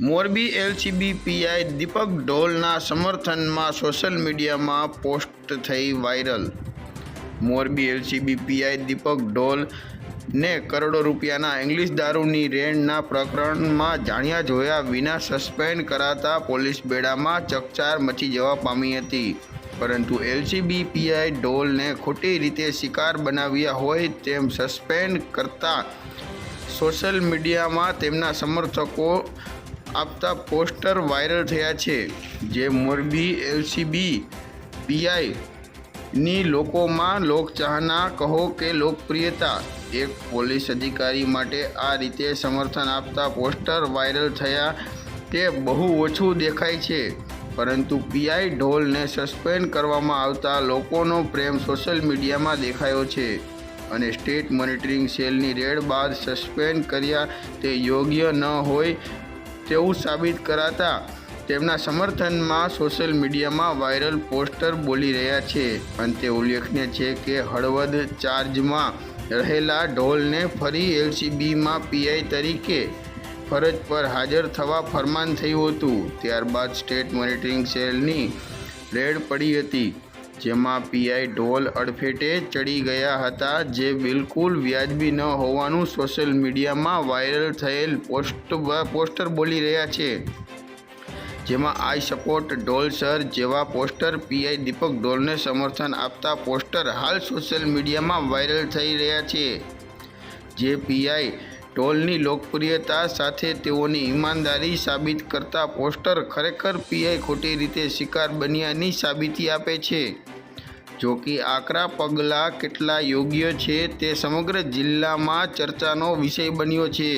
Morbi LCB PI Deepak ઢોલના સમર્થનમાં social મીડિયામાં પોસ્ટ થઈ viral. Morbi LCB PI Deepak Dhol ને કરોડો રૂપિયાના ઇંગ્લિશ દારૂની રેડના પ્રકરણમાં જાણ્યા જોયા વિના સસ્પેન્ડ કરાતા પોલીસ બેડામાં ચકચાર મચી જવા પામી હતી. પરંતુ એલસીબી પીઆઈ ઢોલને ખોટી રીતે શિકાર બનાવ્યા હોય તેમ સસ્પેન્ડ કરતા સોશિયલ મીડિયામાં તેમના સમર્થકો આપતા પોસ્ટર વાયરલ થયા છે, જે મોરબી એલસીબી પીઆઈની લોકોમાં લોકચાહના કહો કે લોકપ્રિયતા. એક પોલીસ અધિકારી માટે આ રીતે સમર્થન આપતા પોસ્ટર વાયરલ થયા, તે બહુ ઓછું દેખાય છે. પરંતુ પીઆઈ ઢોલને સસ્પેન્ડ કરવામાં આવતા લોકોનો પ્રેમ સોશિયલ મીડિયામાં દેખાયો છે અને સ્ટેટ મોનિટરિંગ સેલની રેડ બાદ સસ્પેન્ડ કર્યા તે યોગ્ય ન હોય તેવું સાબિત કરાતા તેમના સમર્થનમાં સોશિયલ મીડિયામાં વાયરલ પોસ્ટર બોલી રહ્યા છે. અંતે ઉલ્લેખનીય છે કે હળવદ ચાર્જમાં રહેલા ઢોલને ફરી એલસીબીમાં પીઆઈ તરીકે ફરજ પર હાજર થવા ફરમાન થયું હતું. ત્યારબાદ સ્ટેટ મોનિટરિંગ સેલની રેડ પડી હતી. જેમાં પીઆઈ ઢોલ અડફેટે ચડી ગયા હતા, જે બિલકુલ વ્યાજબી ન હોવાનું સોશિયલ મીડિયામાં વાયરલ થયેલ પોસ્ટ પોસ્ટર બોલી રહ્યા છે. જેમાં આઈ સપોર્ટ ઢોલ સર જેવા પોસ્ટર પીઆઈ દીપક ઢોલને સમર્થન આપતા પોસ્ટર હાલ સોશિયલ મીડિયામાં વાયરલ થઈ રહ્યા છે. જે પીઆઈ ઢોલની લોકપ્રિયતા સાથે તેઓની ઈમાનદારી સાબિત કરતા પોસ્ટર ખરેખર પીઆઈ ખોટી રીતે શિકાર બન્યાની સાબિતી આપે છે. જો કે આકરા પગલાં કેટલા યોગ્ય છે તે સમગ્ર જિલ્લામાં ચર્ચાનો વિષય બન્યો છે.